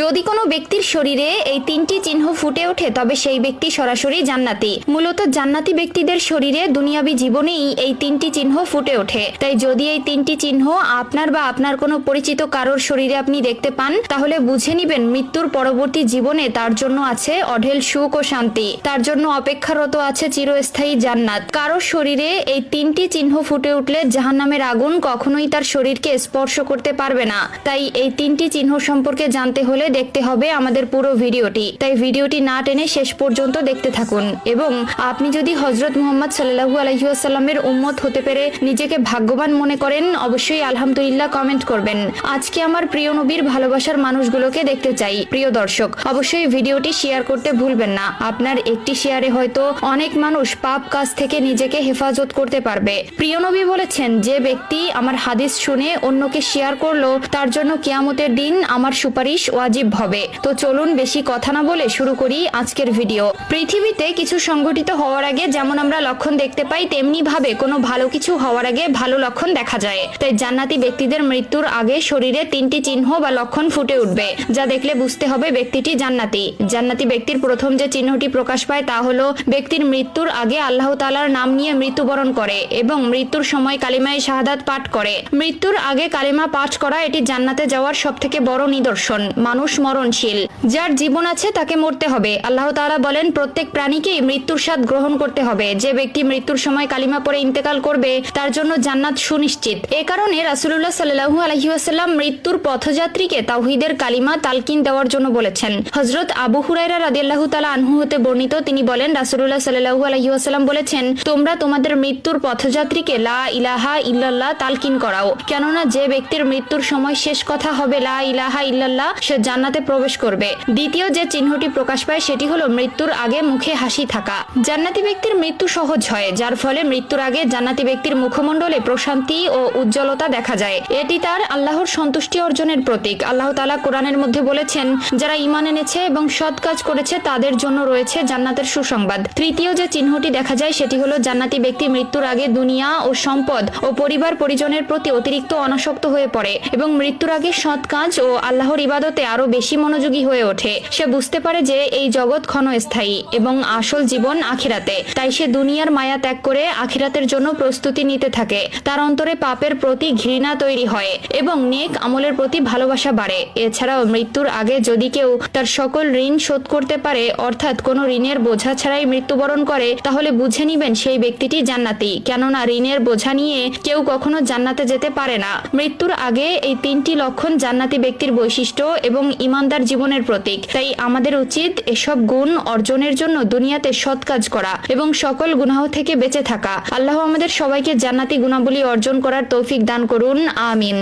যদি কোনো ব্যক্তির শরীরে এই তিনটি চিহ্ন ফুটে ওঠে, তবে সেই ব্যক্তি সরাসরি জান্নাতি। মূলত জান্নাতি ব্যক্তিদের শরীরে দুনিয়াবি জীবনেই এই তিনটি চিহ্ন ফুটে ওঠে। তাই যদি এই তিনটি চিহ্ন আপনার বা আপনার কোনো পরিচিত কারোর শরীরে আপনি দেখতে পান, তাহলে বুঝে নিবেন মৃত্যুর পরবর্তী জীবনে তার জন্য আছে অঢেল সুখ ও শান্তি। তার জন্য অপেক্ষারত আছে চিরস্থায়ী জান্নাত। কারোর শরীরে এই তিনটি চিহ্ন ফুটে উঠলে জাহান্নামের আগুন কখনোই তার শরীরকে স্পর্শ করতে পারবে না। তাই এই তিনটি চিহ্ন সম্পর্কে জানতে হলে দেখতে হবে আমাদের পুরো ভিডিওটি। তাই ভিডিওটি না টেনে শেষ পর্যন্ত দেখতে থাকুন। এবং আপনি যদি হজরত মুহাম্মদ সাল্লাহু আলহিউসাল্লামের উম্মত হতে পেরে নিজেকে ভাগ্যবান মনে করেন, অবশ্যই আলহামদুলিল্লাহ কমেন্ট করবেন। আজকে আমার প্রিয় নবীর ভালোবাসার মানুষগুলোকে দেখতে চাই। প্রিয় দর্শক, অবশ্যই ভিডিওটি শেয়ার করতে ভুলবেন না। আপনার একটি শেয়ারে হয়তো অনেক মানুষ পাপ কাজ থেকে নিজেকে হেফাজত করতে পারবে। প্রিয় নবী বলেছেন, যে ব্যক্তি আমার হাদিস শুনে অন্যকে শেয়ার করল, তার জন্য কিয়ামতের দিন আমার সুপারিশ ওয়াজিব হবে। তো চলুন বেশি কথা না বলে শুরু করি আজকের ভিডিও। পৃথিবীতে কিছু সংঘটিত হওয়ার আগে যেমন আমরা লক্ষণ দেখতে পাই তেমনি ভাবে কোনো ভালো কিছু হওয়ার আগে ভালো লক্ষণ দেখা যায়। তাই জান্নাতি ব্যক্তিদের মৃত্যুর আগে শরীরে তিনটি চিহ্ন বা লক্ষণ ফুটে উঠবে, যা দেখলে বুঝতে হবে ব্যক্তিটি জান্নাতি। জান্নাতি ব্যক্তির প্রথম যে চিহ্নটি প্রকাশ পায় তা হলো ব্যক্তির মৃত্যুর আগে আল্লাহ তালার নাম নিয়ে মৃত্যুবরণ করে এবং মৃত্যুর সময় কালিমায় শাহাদাত পাঠ করে। মৃত্যুর আগে কালিমা পাঠ করা এটি জান্নাতে যাওয়ার সব থেকে বড় নিদর্শন। মানুষ মরণশীল যার জীবন আছে তাকে মরতে হবে। আল্লাহ তাআলা বলেন, প্রত্যেক প্রাণীকেই মৃত্যুর স্বাদ গ্রহণ করতে হবে। যে ব্যক্তি মৃত্যুর সময় কালিমা পরে ইন্তেকাল করবে, তার জন্য জান্নাত সুনিশ্চিত। এ কারণে রাসুলুল্লাহ সাল্লাহু আলহিউসাল্লাম মৃত্যুর পথযাত্রীকে তাওহিদের কালিমা তালকিন দেওয়ার জন্য বলেছেন। হজরত আবু হুরাইরা রাদিয়াল্লাহু তালা আনহু হতে বর্ণিত, তিনি বলেন, রাসুলুল্লাহ সাল্লাহু আলহিউসাল্লাম বলেছেন, তোমরা তোমাদের মৃত্যুর পথযাত্রীকে লা ইলাহা ইল্লাল্লাহ তালকিন করাও। কেননা যে ব্যক্তির মৃত্যুর সময় শেষ কথা হবে লা ইলাহা ইল্লাল্লাহ, সে জান্নাতে প্রবেশ করবে। দ্বিতীয় যে চিহ্নটি প্রকাশ পায় সেটি হলো মৃত্যুর আগে মুখে হাসি থাকা। জান্নাতি ব্যক্তির মৃত্যু সহজ হয়, যার ফলে মৃত্যুর আগে জান্নাতি ব্যক্তির মুখমণ্ডলে প্রশান্তি ও উজ্জ্বলতা দেখা যায়। এটি তার আল্লাহর সন্তুষ্টি অর্জনের প্রতীক। আল্লাহ তালা কোরআনের মধ্যে বলেছেন, যারা ইমান এনেছে এবং সৎ কাজ করেছে, তাদের জন্য রয়েছে জান্নাতের সুসংবাদ। তৃতীয় যে চিহ্নটি দেখা যায় সেটি হলো জান্নাতি ব্যক্তি মৃত্যুর আগে দুনিয়া ও সম্পদ ও পরিবার পরিজনের প্রতি অতিরিক্ত অনাসক্ত হয়ে পড়ে এবং মৃত্যুর আগে সৎ কাজ ও আল্লাহর ইবাদতে আরও বেশি মনোযোগী হয়ে ওঠে। সে বুঝতে পারে যে এই জগৎ ক্ষণস্থায়ী এবং আসল জীবন আখিরাতে। তাই সে দুনিয়ার মায়া ত্যাগ করে আখিরাতের জন্য প্রস্তুতি নিতে থাকে। তার অন্তরে পাপের প্রতি ঘৃণা তৈরি হয় এবং নেক আমলের প্রতি ভালোবাসা বাড়ে। এছাড়াও মৃত্যুর আগে যদি কেউ তার সকল ঋণ শোধ করতে পারে, অর্থাৎ কোনো ঋণের বোঝা ছাড়াই মৃত্যুবরণ করে, তাহলে বুঝে নিবেন সেই ব্যক্তিটি জান্নাতি। কেননা ঋণের বোঝা নিয়ে কেউ কখনো জান্নাতে যেতে পারে না। মৃত্যুর আগে এই তিনটি লক্ষণ জান্নাতি ব্যক্তির বৈশিষ্ট্য এবং ইমানদার জীবনের প্রতীক। তাই আমাদের উচিত এসব গুণ অর্জনের জন্য দুনিয়াতে সৎ কাজ করা এবং সকল গুনাহ থেকে বেঁচে থাকা। আল্লাহ আমাদের সবাইকে জান্নাতি গুণাবলী অর্জন করার তৌফিক দান করুন। আমিন।